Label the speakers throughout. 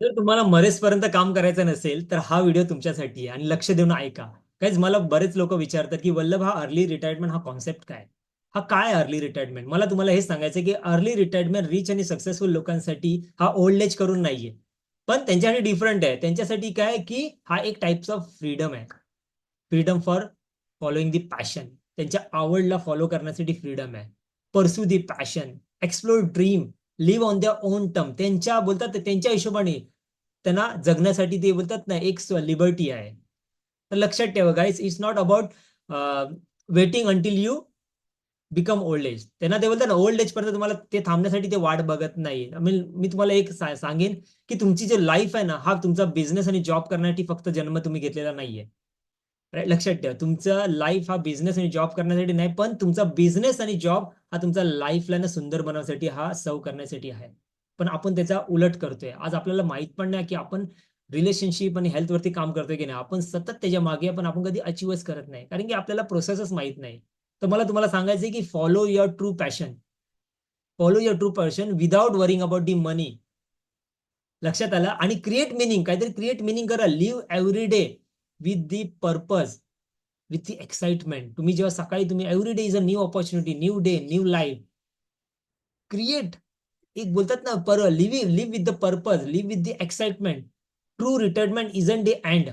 Speaker 1: जर तुम्हाला मरेसपर्यंत काम करायचं नसेल तर हा व्हिडिओ तुमच्यासाठी आहे. आणि लक्ष देऊन ऐका. काहीच मला बरेच लोक विचारतात की वल्लभ हा अर्ली रिटायरमेंट हा कॉन्सेप्ट काय? हा काय अर्ली रिटायरमेंट मला तुम्हाला हे सांगायचं की अर्ली रिटायरमेंट रिच आणि सक्सेसफुल लोकांसाठी हा ओल्ड एज करून नाहीये. पण त्यांच्यासाठी डिफरंट आहे. त्यांच्यासाठी काय की हा एक टाइप्स ऑफ फ्रीडम आहे. Freedom for following the passion त्यांच्या आवडला फॉलो करण्यासाठी फ्रीडम आहे. Pursue the passion explore dream live on their own term त्यांच्या बोलतात त्यांच्या हिशोबाने त्यांना जगण्यासाठी ते बोलतात ना एक लिबर्टी आहे. तर लक्षात ठेवा guys it's not about waiting until you become old age त्यांना ते बोलतात ना ओल्ड एज पर्यंत तुम्हाला ते थांबण्यासाठी ते वाट बघत नाही. मी तुम्हाला एक सांगेन की तुमची जे लाईफ आहे ना हा तुमचा बिझनेस आणि जॉब करण्यासाठी फक्त जन्म तुम्ही घेतलेला नाहीये. लक्षात ठेवा तुमचा लाईफ हा बिझनेस आणि जॉब करण्यासाठी नाही पण तुमचा बिझनेस आणि जॉब हा तुमचा लाईफला ना सुंदर बनवण्यासाठी हा सर्व करण्यासाठी आहे. पण आपण त्याचा उलट करतोय. आज आपल्याला माहीत पण नाही की आपण रिलेशनशिप आणि हेल्थ वरती काम करतोय की नाही. आपण सतत त्याच्यामागे पण आपण कधी अचीवच करत नाही. कारण की आपल्याला प्रोसेसच माहीत नाही. तर मला तुम्हाला सांगायचं आहे की follow your true passion follow your true passion without worrying about the money लक्षात आलं? आणि क्रिएट मिनिंग काहीतरी क्रिएट मिनिंग करा. Live every day with the purpose with the excitement तुम्ही जेव्हा सकाळी तुम्ही every day is a new opportunity new day new life create एक बोलतात ना पर live live with the purpose live with the excitement true retirement is an day and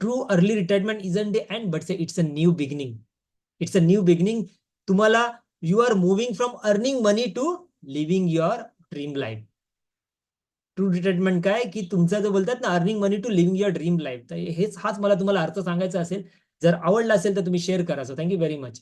Speaker 1: true early retirement is an day and but it's a new beginning it's a new beginning तुम्हाला you are moving from earning money to living your dream life true retirement काय की तुमचा जो बोलतात ना earning money to living your dream life तर हेच हाच मला तुम्हाला अर्थ सांगायचा असेल. जर आवडला असेल तर तुम्ही शेअर करा. So thank you very much